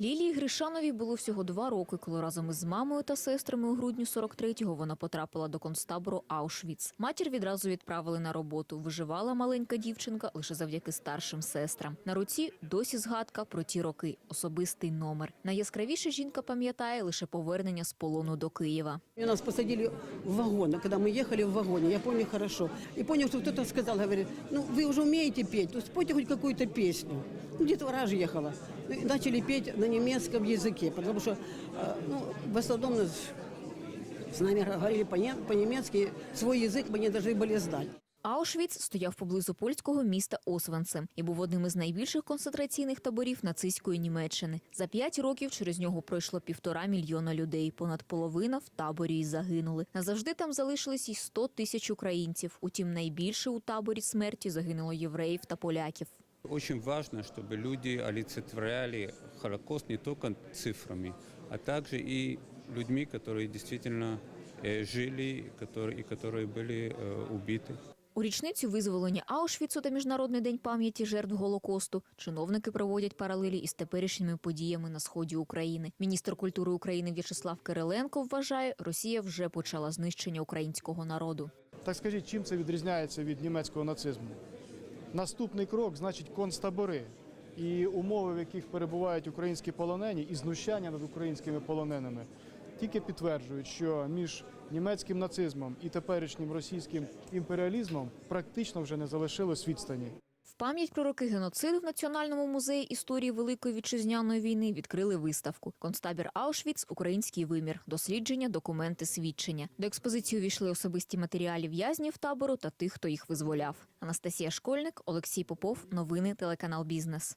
Лілії Гришановій було всього два роки, коли разом із мамою та сестрами у грудні 43-го вона потрапила до концтабору Аушвіц. Матір відразу відправили на роботу. Виживала маленька дівчинка лише завдяки старшим сестрам. На руці досі згадка про ті роки, особистий номер. Найяскравіше жінка пам'ятає лише повернення з полону до Києва. Нас посадили в вагон, а когда мы ехали в вагоне, я помню хорошо. И понял, что кто-то сказал, говорит, ну вы уже умеете петь, то спойте хоть какую-то песню Ну, детвора же ехала. Ну, и начали петь на немецком языке, потому что э, ну, в основном нас- с нами говорили по-не- по-немецки, свой язык мы не должны были знать. Аушвіц стояв поблизу польського міста Освенцим і був одним із найбільших концентраційних таборів нацистської Німеччини. За п'ять років через нього пройшло півтора мільйона людей. Понад половина в таборі й загинули. Назавжди там залишились і 100 тисяч українців. Утім, найбільше у таборі смерті загинуло євреїв та поляків. Очень важно, чтобы люди олицетворяли Холокост не только цифрами, а также и людьми, которые действительно э, жили которые, и которые были э, убиты. У річницю визволення Аушвіцу та Міжнародний день пам'яті жертв Голокосту чиновники проводять паралелі із теперішніми подіями на сході України. Міністр культури України В'ячеслав Кириленко вважає, Росія вже почала знищення українського народу. Так скажіть, чим це відрізняється від німецького нацизму? Наступний крок значить концтабори і умови, в яких перебувають українські полонені, і знущання над українськими полоненими тільки підтверджують, що між німецьким нацизмом і теперішнім російським імперіалізмом практично вже не залишилось відстані. Пам'ять про роки геноциду в Національному музеї історії Великої вітчизняної війни відкрили виставку Концтабір Аушвіц Український вимір. Дослідження, документи, свідчення. До експозиції увійшли особисті матеріалі в'язнів табору та тих, хто їх визволяв. Анастасія Школьник, Олексій Попов. Новини телеканал Бізнес.